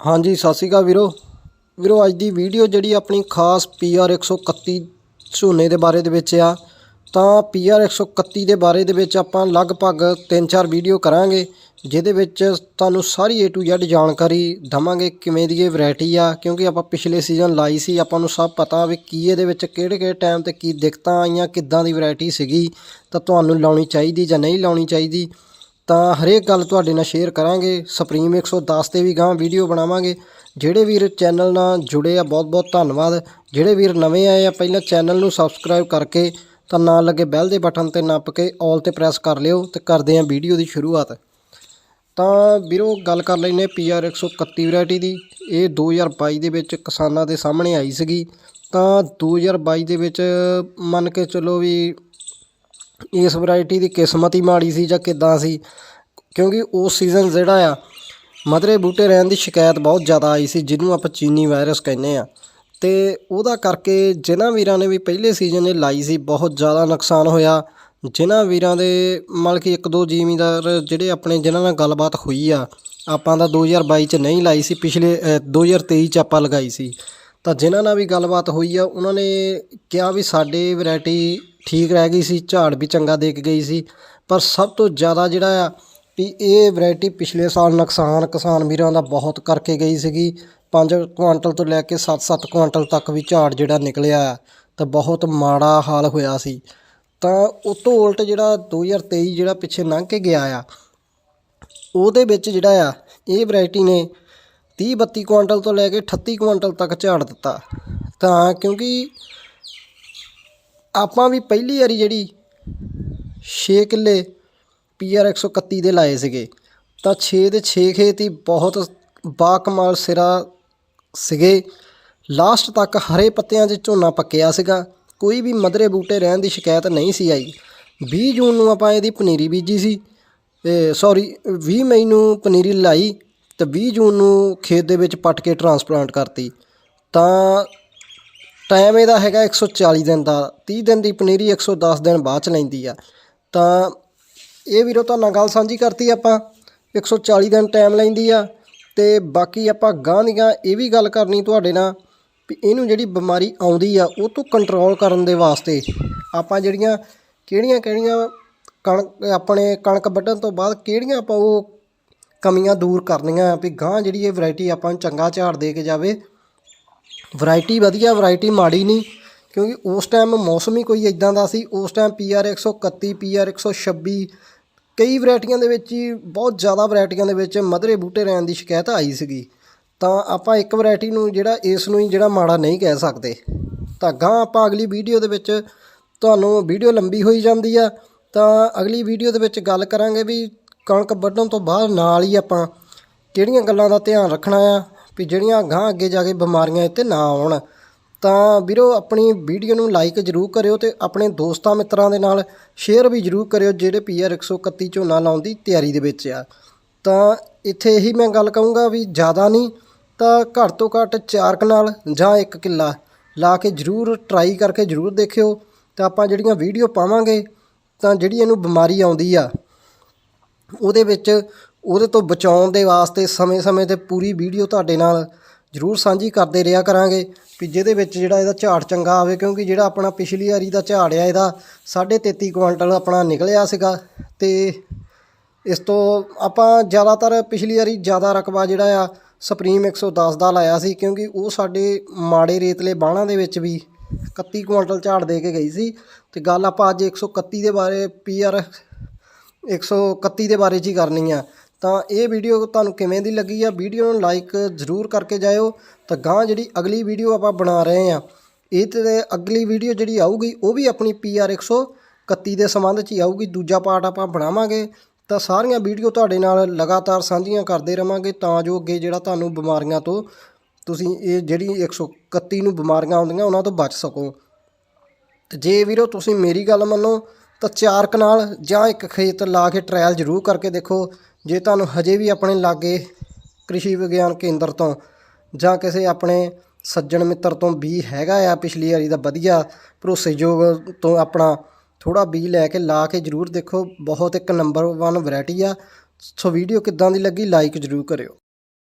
ਹਾਂਜੀ, ਸਤਿ ਸ਼੍ਰੀ ਅਕਾਲ ਵੀਰੋ। ਵੀਰੋ, ਅੱਜ ਦੀ ਵੀਡੀਓ ਜਿਹੜੀ ਆਪਣੀ ਖਾਸ PR 131 ਝੋਨੇ ਦੇ ਬਾਰੇ ਦੇ ਵਿੱਚ ਆ। ਤਾਂ PR 131 ਦੇ ਬਾਰੇ ਦੇ ਵਿੱਚ ਆਪਾਂ ਲਗਭਗ 3-4 ਵੀਡੀਓ ਕਰਾਂਗੇ, ਜਿਹਦੇ ਵਿੱਚ ਤੁਹਾਨੂੰ ਸਾਰੀ A to Z ਜਾਣਕਾਰੀ ਦਵਾਂਗੇ ਕਿਵੇਂ ਦੀ ਇਹ ਵੈਰਾਈਟੀ ਆ। ਕਿਉਂਕਿ ਆਪਾਂ ਪਿਛਲੇ ਸੀਜ਼ਨ ਲਾਈ ਸੀ, ਆਪਾਂ ਨੂੰ ਸਭ ਪਤਾ ਵੀ ਕੀ ਇਹਦੇ ਵਿੱਚ ਕਿਹੜੇ ਕਿਹੜੇ ਟਾਈਮ ਤੇ ਕੀ ਦਿੱਕਤਾਂ ਆਈਆਂ, ਕਿੱਦਾਂ ਦੀ ਵੈਰਾਈਟੀ ਸੀਗੀ। ਤਾਂ ਤੁਹਾਨੂੰ ਲਾਉਣੀ ਚਾਹੀਦੀ ਜਾਂ ਨਹੀਂ ਲਾਉਣੀ ਚਾਹੀਦੀ। ਤਾਂ ਹਰੇਕ ਗੱਲ ਤੁਹਾਡੇ ਨਾਲ ਸ਼ੇਅਰ ਕਰਾਂਗੇ ਸੁਪਰੀਮ 110 ਤੇ ਵੀ ਗਾਂ ਵੀਡੀਓ ਬਣਾਵਾਂਗੇ। ਜਿਹੜੇ ਵੀਰ ਚੈਨਲ ਨਾਲ ਜੁੜੇ ਆ, ਬਹੁਤ ਬਹੁਤ ਧੰਨਵਾਦ। ਜਿਹੜੇ ਵੀਰ ਨਵੇਂ ਆਏ ਆ, ਪਹਿਲਾਂ ਚੈਨਲ ਨੂੰ ਸਬਸਕ੍ਰਾਈਬ ਕਰਕੇ ਤਾਂ ਨਾਲ ਲੱਗੇ ਬੈਲ ਦੇ ਬਟਨ ਤੇ ਨੱਪ ਕੇ ਆਲ ਤੇ ਪ੍ਰੈਸ ਕਰ ਲਿਓ ਤੇ ਕਰਦੇ ਆ ਵੀਡੀਓ ਦੀ ਸ਼ੁਰੂਆਤ। ਤਾਂ ਵੀਰੋ, ਗੱਲ ਕਰ ਲੈਨੇ PR 131 ਵੈਰਾਈਟੀ ਦੀ। ਇਹ 2022 ਦੇ ਵਿੱਚ ਕਿਸਾਨਾਂ ਦੇ ਸਾਹਮਣੇ ਆਈ ਸੀਗੀ। ਤਾਂ 2022 ਦੇ ਵਿੱਚ ਮੰਨ ਕੇ ਚੱਲੋ ਵੀ ਇਸ ਵੈਰਾਈਟੀ ਦੀ ਕਿਸਮਤ ਹੀ ਮਾੜੀ ਸੀ ਜਾਂ ਕਿੱਦਾਂ ਸੀ ਕਿਉਂਕਿ ਉਸ ਸੀਜ਼ਨ ਜਿਹੜਾ ਆ ਮਧਰੇ ਬੂਟੇ ਰਹਿਣ ਦੀ ਸ਼ਿਕਾਇਤ ਬਹੁਤ ਜ਼ਿਆਦਾ ਆਈ ਸੀ ਜਿਹਨੂੰ ਆਪਾਂ ਚੀਨੀ ਵਾਇਰਸ ਕਹਿੰਦੇ ਆ। ਤੇ ਉਹਦਾ ਕਰਕੇ ਜਿਨ੍ਹਾਂ ਵੀਰਾਂ ਨੇ ਵੀ ਪਹਿਲੇ ਸੀਜ਼ਨ ਇਹ ਲਾਈ ਸੀ ਬਹੁਤ ਜ਼ਿਆਦਾ ਨੁਕਸਾਨ ਹੋਇਆ। ਜਿਨ੍ਹਾਂ ਵੀਰਾਂ ਦੇ ਮਤਲਬ ਕਿ ਇੱਕ ਦੋ ਜ਼ਿਮੀਂਦਾਰ ਜਿਹੜੇ ਆਪਣੇ ਜਿਨ੍ਹਾਂ ਨਾਲ ਗੱਲਬਾਤ ਹੋਈ ਆ ਆਪਾਂ ਦਾ 2022 ਚ ਨਹੀਂ ਲਾਈ ਸੀ ਪਿਛਲੇ ਅ, 2023 ਚ ਆਪਾਂ ਲਗਾਈ ਸੀ। ਤਾਂ ਜਿਨ੍ਹਾਂ ਨਾਲ ਵੀ ਗੱਲਬਾਤ ਹੋਈ ਆ ਉਹਨਾਂ ਨੇ ਕਿਹਾ ਵੀ ਸਾਡੇ ਵੈਰਾਈਟੀ ਠੀਕ ਰਹਿ ਗਈ ਸੀ, ਝਾੜ ਵੀ ਚੰਗਾ ਦੇ ਕੇ ਗਈ ਸੀ। ਪਰ ਸਭ ਤੋਂ ਜ਼ਿਆਦਾ ਜਿਹੜਾ ਆ ਵੀ ਇਹ ਵੈਰਾਈਟੀ ਪਿਛਲੇ ਸਾਲ ਨੁਕਸਾਨ ਕਿਸਾਨ ਵੀਰਾਂ ਦਾ ਬਹੁਤ ਕਰਕੇ ਗਈ ਸੀਗੀ। 5 ਕੁਆਂਟਲ ਤੋਂ ਲੈ ਕੇ 7-7 ਕੁਆਂਟਲ ਤੱਕ ਵੀ ਝਾੜ ਜਿਹੜਾ ਨਿਕਲਿਆ ਆ, ਤਾਂ ਬਹੁਤ ਮਾੜਾ ਹਾਲ ਹੋਇਆ ਸੀ। ਤਾਂ ਉਸ ਤੋਂ ਉਲਟ ਜਿਹੜਾ 2023 ਜਿਹੜਾ ਪਿੱਛੇ ਲੰਘ ਕੇ ਗਿਆ ਆ, ਉਹਦੇ ਵਿੱਚ ਜਿਹੜਾ ਆ, ਇਹ ਵੈਰਾਈਟੀ ਨੇ 30 32 ਕੁਆਂਟਲ ਤੋਂ ਲੈ ਕੇ 38 ਕੁਆਂਟਲ ਤੱਕ ਝਾੜ ਦਿੱਤਾ। ਤਾਂ ਕਿਉਂਕਿ ਆਪਾਂ ਵੀ ਪਹਿਲੀ ਵਾਰੀ ਜਿਹੜੀ 6 ਕਿੱਲੇ PR 131 ਦੇ ਲਾਏ ਸੀਗੇ, ਤਾਂ 6 ਦੇ 6 ਖੇਤ ਹੀ ਬਹੁਤ ਬਾਕਮਾਲ ਸਿਰਾ ਸੀਗੇ। ਲਾਸਟ ਤੱਕ ਹਰੇ ਪੱਤਿਆਂ 'ਚ ਝੋਨਾ ਪੱਕਿਆ ਸੀਗਾ। ਕੋਈ ਵੀ ਮਧਰੇ ਬੂਟੇ ਰਹਿਣ ਦੀ ਸ਼ਿਕਾਇਤ ਨਹੀਂ ਸੀ ਆਈ। 20 ਜੂਨ ਨੂੰ ਆਪਾਂ ਇਹਦੀ ਪਨੀਰੀ ਬੀਜੀ ਸੀ ਸੌਰੀ 20 ਮਈ ਨੂੰ ਪਨੀਰੀ ਲਾਈ ਤੇ 20 ਜੂਨ ਨੂੰ ਖੇਤ ਦੇ ਵਿੱਚ ਪੱਟ ਕੇ ਟਰਾਂਸਪਲਾਂਟ ਕਰਤੀ। ਤਾਂ ਟਾਈਮ ਇਹਦਾ ਹੈਗਾ 140 ਦਿਨ ਦਾ 30 ਦਿਨ ਦੀ ਪਨੀਰੀ 110 ਦਿਨ ਬਾਅਦ ਚ ਲੈਂਦੀ ਆ। ਤਾਂ ਇਹ ਵੀਰੋ ਤੁਹਾਨੂੰ ਨਾਲ ਗੱਲ ਸਾਂਝੀ ਕਰਤੀ ਆਪਾਂ 140 ਦਿਨ ਟਾਈਮ ਲੈਂਦੀ ਆ ਤੇ ਬਾਕੀ ਆਪਾਂ ਗਾਂ ਦੀਆਂ ਇਹ ਵੀ ਗੱਲ ਕਰਨੀ ਤੁਹਾਡੇ ਨਾਲ ਵੀ ਇਹਨੂੰ ਜਿਹੜੀ ਬਿਮਾਰੀ ਆਉਂਦੀ ਆ, ਉਹ ਤੋਂ ਕੰਟਰੋਲ ਕਰਨ ਦੇ ਵਾਸਤੇ ਆਪਾਂ ਜਿਹੜੀਆਂ ਕਿਹੜੀਆਂ ਕਿਹੜੀਆਂ ਕਣਕ, ਆਪਣੇ ਕਣਕ ਵੱਢਣ ਤੋਂ ਬਾਅਦ ਕਿਹੜੀਆਂ ਆਪਾਂ ਉਹ ਕਮੀਆਂ ਦੂਰ ਕਰਨੀਆਂ, ਵੀ ਗਾਂ ਜਿਹੜੀ ਇਹ ਵੈਰਾਈਟੀ ਆਪਾਂ ਨੂੰ ਚੰਗਾ ਝਾੜ ਦੇ ਕੇ ਜਾਵੇ ਵੈਰਾਈਟੀ ਵਧੀਆ ਵੈਰਾਈਟੀ ਮਾੜੀ ਨਹੀਂ, ਕਿਉਂਕਿ ਉਸ ਟਾਈਮ ਮੌਸਮ ਹੀ ਕੋਈ ਇਦਾਂ ਦਾ ਸੀ, ਉਸ ਟਾਈਮ PR 131 PR 126 ਕਈ ਵੈਰਾਈਟੀਆਂ ਦੇ ਵਿੱਚ ਹੀ ਬਹੁਤ ਜ਼ਿਆਦਾ ਵੈਰਾਈਟੀਆਂ ਦੇ ਵਿੱਚ ਮਧਰੇ ਬੂਟੇ ਰਹਿਣ ਦੀ ਸ਼ਿਕਾਇਤ ਆਈ ਸੀਗੀ। ਤਾਂ ਆਪਾਂ ਇੱਕ ਵੈਰਾਈਟੀ ਨੂੰ ਜਿਹੜਾ ਇਸ ਨੂੰ ਹੀ ਜਿਹੜਾ ਮਾੜਾ ਨਹੀਂ ਕਹਿ ਸਕਦੇ। ਤਾਂ ਗਾਂ ਆਪਾਂ ਅਗਲੀ ਵੀਡੀਓ ਦੇ ਵਿੱਚ ਤੁਹਾਨੂੰ ਵੀਡੀਓ ਲੰਬੀ ਹੋਈ ਜਾਂਦੀ ਆ, ਤਾਂ ਅਗਲੀ ਵੀਡੀਓ ਦੇ ਵਿੱਚ ਗੱਲ ਕਰਾਂਗੇ ਵੀ ਕਣਕ ਵੱਢਣ ਤੋਂ ਬਾਅਦ ਨਾਲ ਹੀ ਆਪਾਂ ਕਿਹੜੀਆਂ ਗੱਲਾਂ ਦਾ ਧਿਆਨ ਰੱਖਣਾ ਆ ਵੀ ਜਿਹੜੀਆਂ ਗਾਂ ਅੱਗੇ ਜਾ ਕੇ ਬਿਮਾਰੀਆਂ ਇੱਥੇ ਨਾ ਆਉਣ। ਤਾਂ ਵੀਰੋ, ਆਪਣੀ ਵੀਡੀਓ ਨੂੰ ਲਾਈਕ ਜ਼ਰੂਰ ਕਰਿਓ ਤੇ ਆਪਣੇ ਦੋਸਤਾਂ ਮਿੱਤਰਾਂ ਦੇ ਨਾਲ ਸ਼ੇਅਰ ਵੀ ਜ਼ਰੂਰ ਕਰਿਓ ਜਿਹੜੇ PR 131 ਝੋਨਾ ਲਾਉਣ ਦੀ ਤਿਆਰੀ ਦੇ ਵਿੱਚ ਆ। ਤਾਂ ਇੱਥੇ ਇਹੀ ਮੈਂ ਗੱਲ ਕਹੂੰਗਾ ਵੀ ਜ਼ਿਆਦਾ ਨਹੀਂ, ਤਾਂ ਘੱਟ ਤੋਂ ਘੱਟ ਚਾਰ ਕਨਾਲ ਜਾਂ ਇੱਕ ਕਿੱਲਾ ਲਾ ਕੇ ਜ਼ਰੂਰ ਟਰਾਈ ਕਰਕੇ ਜ਼ਰੂਰ ਦੇਖਿਓ। ਤਾਂ ਆਪਾਂ ਜਿਹੜੀਆਂ ਵੀਡੀਓ ਪਾਵਾਂਗੇ, ਤਾਂ ਜਿਹੜੀ ਇਹਨੂੰ ਬਿਮਾਰੀ ਆਉਂਦੀ ਆ, ਉਹਦੇ ਵਿੱਚ ਉਹਦੇ ਤੋਂ ਬਚਾਉਣ ਦੇ ਵਾਸਤੇ ਸਮੇਂ-ਸਮੇਂ ਤੇ ਪੂਰੀ ਵੀਡੀਓ ਤੁਹਾਡੇ ਨਾਲ ਜ਼ਰੂਰ ਸਾਂਝੀ ਕਰਦੇ ਰਿਹਾ ਕਰਾਂਗੇ ਵੀ ਜਿਹਦੇ ਵਿੱਚ ਜਿਹੜਾ ਇਹਦਾ ਝਾੜ ਚੰਗਾ ਆਵੇ, ਕਿਉਂਕਿ ਜਿਹੜਾ ਆਪਣਾ ਪਿਛਲੀ ਵਾਰੀ ਦਾ ਝਾੜ ਆ, ਇਹਦਾ 33.5 ਕੁਆਂਟਲ ਆਪਣਾ ਨਿਕਲਿਆ ਸੀਗਾ ਤੇ ਇਸ ਤੋਂ ਆਪਾਂ ਜ਼ਿਆਦਾਤਰ ਪਿਛਲੀ ਵਾਰੀ ਜ਼ਿਆਦਾ ਰਕਬਾ ਜਿਹੜਾ ਆ ਸੁਪਰੀਮ 110 ਦਾ ਲਾਇਆ ਸੀ, ਕਿਉਂਕਿ ਉਹ ਸਾਡੇ ਮਾੜੇ ਰੇਤਲੇ ਬਾਣਾ ਦੇ ਵਿੱਚ ਵੀ 31 ਕੁਆਂਟਲ ਝਾੜ ਦੇ ਕੇ ਗਈ ਸੀ ਤੇ ਗੱਲ ਆਪਾਂ ਅੱਜ 131 ਦੇ ਬਾਰੇ, PR 131 ਦੇ ਬਾਰੇ 'ਚ ਹੀ ਕਰਨੀ ਆ। ਤਾਂ ਇਹ ਵੀਡੀਓ ਤੁਹਾਨੂੰ ਕਿਵੇਂ ਦੀ ਲੱਗੀ ਆ ਵੀਡੀਓ ਨੂੰ ਲਾਈਕ ਜ਼ਰੂਰ ਕਰਕੇ ਜਾਇਓ ਤਾਂ ਗਾਂ ਜਿਹੜੀ ਅਗਲੀ ਵੀਡੀਓ ਆਪਾਂ ਬਣਾ ਰਹੇ ਆ, ਇਹ ਤੇ ਅਗਲੀ ਵੀਡੀਓ ਜਿਹੜੀ ਆਊਗੀ, ਉਹ ਵੀ ਆਪਣੀ PR 131 ਦੇ ਸੰਬੰਧ 'ਚ ਹੀ ਆਊਗੀ, ਦੂਜਾ ਪਾਰਟ ਆਪਾਂ ਬਣਾਵਾਂਗੇ ਤਾਂ ਸਾਰੀਆਂ ਵੀਡੀਓ ਤੁਹਾਡੇ ਨਾਲ ਲਗਾਤਾਰ ਸਾਂਝੀਆਂ ਕਰਦੇ ਰਵਾਂਗੇ ਤਾਂ ਜੋ ਅੱਗੇ ਜਿਹੜਾ ਤੁਹਾਨੂੰ ਬਿਮਾਰੀਆਂ ਤੋਂ ਤੁਸੀਂ ਇਹ ਜਿਹੜੀ 131 ਨੂੰ ਬਿਮਾਰੀਆਂ ਆਉਂਦੀਆਂ, ਉਹਨਾਂ ਤੋਂ ਬਚ ਸਕੋ। ਤੇ ਜੇ ਵੀਰੋ ਤੁਸੀਂ ਮੇਰੀ ਗੱਲ ਮੰਨੋ ਤਾਂ ਚਾਰ ਕਨਾਲ ਜਾਂ ਇੱਕ ਖੇਤ ਲਾ ਕੇ ਟ੍ਰਾਇਲ ਜ਼ਰੂਰ ਕਰਕੇ ਦੇਖੋ ਜੇ ਤੁਹਾਨੂੰ ਹਜੇ ਵੀ ਆਪਣੇ ਲਾਗੇ ਕ੍ਰਿਸ਼ੀ ਵਿਗਿਆਨ ਕੇਂਦਰ ਤੋਂ ਜਾਂ ਕਿਸੇ ਆਪਣੇ ਸੱਜਣ ਮਿੱਤਰ ਤੋਂ ਬੀ ਹੈਗਾ ਆ ਪਿਛਲੀ ਵਾਰੀ ਦਾ ਵਧੀਆ ਭਰੋਸੇਯੋਗ ਤੋਂ ਆਪਣਾ ਥੋੜਾ ਬੀ ਲੈ ਕੇ ਲਾ ਕੇ ਜ਼ਰੂਰ ਦੇਖੋ। ਬਹੁਤ ਇੱਕ ਨੰਬਰ 1 ਵੈਰਾਈਟੀ ਆ। ਸੋ ਵੀਡੀਓ ਕਿੱਦਾਂ ਦੀ ਲੱਗੀ ਲਾਈਕ ਜ਼ਰੂਰ ਕਰਿਓ।